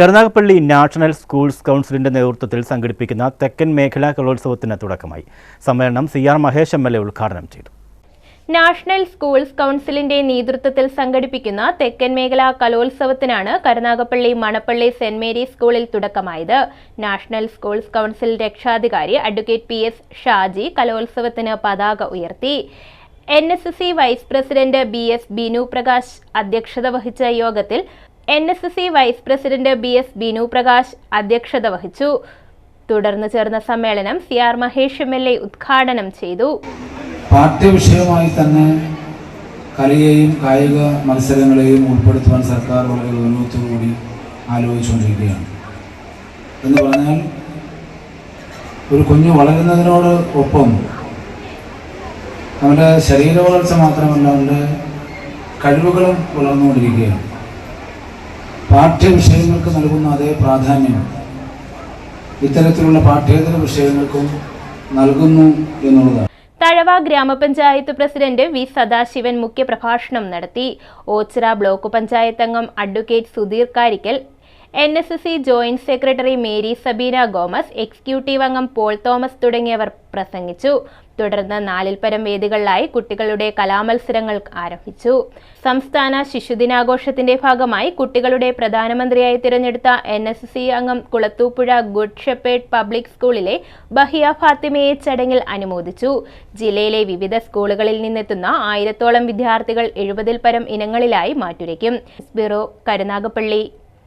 Karunagappally national schools കൗൺസിലിന്റെ നേതൃത്വത്തിൽ സംഘടിപ്പിക്കുന്ന തെക്കൻ മേഖലാ കലോത്സവത്തിന് തുടക്കമായി. സമ്മേളനം C R Mahesh M L A ഉദ്ഘാടനം ചെയ്തു. നാഷണൽ സ്കൂൾസ് കൗൺസിലിന്റെ നേതൃത്വത്തിൽ സംഘടിപ്പിക്കുന്ന തെക്കൻ മേഖലാ കലോത്സവത്തിനാണ് കരുനാഗപ്പള്ളി മണപ്പള്ളി സെന്റ് മേരീസ് സ്കൂളിൽ തുടക്കമായത്. നാഷണൽ സ്കൂൾസ് കൗൺസിൽ രക്ഷാധികാരി അഡ്വക്കേറ്റ് പി എസ് ഷാജി കലോത്സവത്തിന് പതാക ഉയർത്തി. N S S C vice president B S Binu Prakash അധ്യക്ഷത വഹിച്ച യോഗത്തിൽ N S S C vice president B S Binu Prakash അധ്യക്ഷത വഹിച്ചു. തുടർന്ന് ചേർന്ന സമ്മേളനം C R Mahesh M L A ഉദ്ഘാടനം ചെയ്തു. പാഠ്യവിഷയമായി തന്നെ കലയെയും കായിക മത്സരങ്ങളെയും ഉൾപ്പെടുത്തുവാൻ സർക്കാർ വളരെ ഗൗരവത്തോടുകൂടി ആലോചിച്ചുകൊണ്ടിരിക്കുകയാണ്. എന്ന് പറഞ്ഞാൽ ഒരു കുഞ്ഞ് വളരുന്നതിനോട് ഒപ്പം നമ്മുടെ ശരീര വളർച്ച മാത്രമല്ല അവന്റെ കഴിവുകളും വളർന്നുകൊണ്ടിരിക്കുകയാണ്. പാഠ്യവിഷയങ്ങൾക്ക് നൽകുന്ന അതേ പ്രാധാന്യം ഇത്തരത്തിലുള്ള പാഠ്യേതര വിഷയങ്ങൾക്കും നൽകുന്നു എന്നുള്ളതാണ്. തഴവ ഗ്രാമപഞ്ചായത്ത് പ്രസിഡന്റ് വി സദാശിവൻ മുഖ്യപ്രഭാഷണം നടത്തി. ഓച്ചിറ ബ്ലോക്ക് പഞ്ചായത്ത് അംഗം advocate Sudheer Karikkal N S S C joint secretary Mary Sabeena Gomez executive അംഗം പോൾ തോമസ് തുടങ്ങിയവർ പ്രസംഗിച്ചു. തുടർന്ന് നാലിൽ പരം വേദികളിലായി കുട്ടികളുടെ കലാമത്സരങ്ങൾ ആരംഭിച്ചു. സംസ്ഥാന ശിശുദിനാഘോഷത്തിന്റെ ഭാഗമായി കുട്ടികളുടെ പ്രധാനമന്ത്രിയായി തിരഞ്ഞെടുത്ത എൻ എസ് സി അംഗം കുളത്തൂപ്പുഴ ഗുഡ് ഷെപ്പേഡ് പബ്ലിക് സ്കൂളിലെ ബഹിയ ഫാത്തിമയെ ചടങ്ങിൽ അനുമോദിച്ചു. ജില്ലയിലെ വിവിധ സ്കൂളുകളിൽ നിന്നെത്തുന്ന ആയിരത്തോളം വിദ്യാർത്ഥികൾ എഴുപതിൽ പരം ഇനങ്ങളിലായി മാറ്റുരയ്ക്കും. ബ്യൂറോ കരുനാഗപ്പള്ളി.